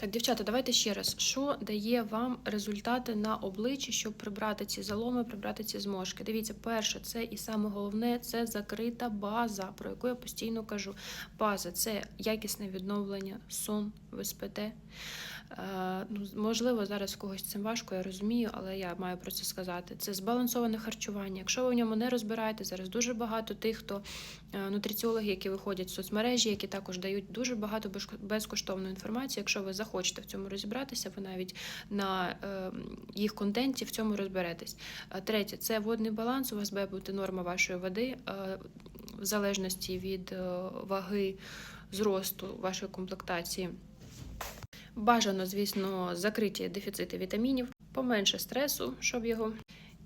Так, дівчата, давайте ще раз. Що дає вам результати на обличчі, щоб прибрати ці заломи, прибрати ці зморшки? Дивіться, перше, це і саме головне це закрита база, про яку я постійно кажу. База це якісне відновлення, сон, ви спите. Ну, можливо, зараз когось цим важко, я розумію, але я маю про це сказати. Це збалансоване харчування. Якщо ви в ньому не розбираєте, зараз дуже багато тих, хто е, нутриціологи, які виходять в соцмережі, які також дають дуже багато безкоштовної інформації. Якщо ви захочете в цьому розібратися, ви навіть на е, їх контенті в цьому розберетесь. Е, Третє, це водний баланс. У вас має бути норма вашої води е, в залежності від е, ваги, зросту вашої комплектації. Бажано, звісно, закриті дефіцити вітамінів, поменше стресу, щоб його.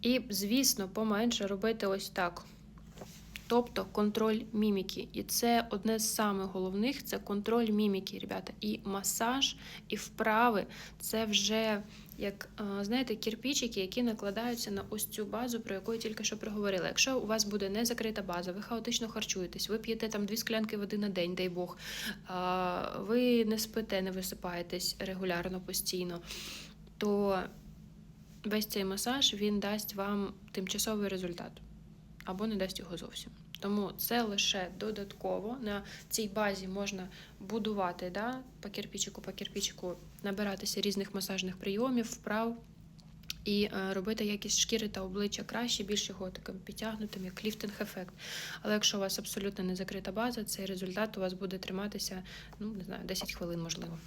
І, звісно, поменше робити ось так. Тобто контроль міміки. І це одне з самих головних це контроль міміки, ребята. І масаж, і вправи це вже як е, знаєте, кірпічики, які накладаються на ось цю базу, про яку я тільки що проговорила. Якщо у вас буде не закрита база, ви хаотично харчуєтесь, ви п'єте там дві склянки води на день, дай Бог, ви не спите, не висипаєтесь регулярно постійно, то весь цей масаж він дасть вам тимчасовий результат або не дасть його зовсім. Тому це лише додатково на цій базі можна будувати да, по кирпичику, по кирпичику, набиратися різних масажних прийомів, вправ і е, робити якість шкіри та обличчя краще, більш його таким підтягнутим, як ліфтинг-ефект. Але якщо у вас абсолютно не закрита база, цей результат у вас буде триматися, ну не знаю, 10 хвилин можливо.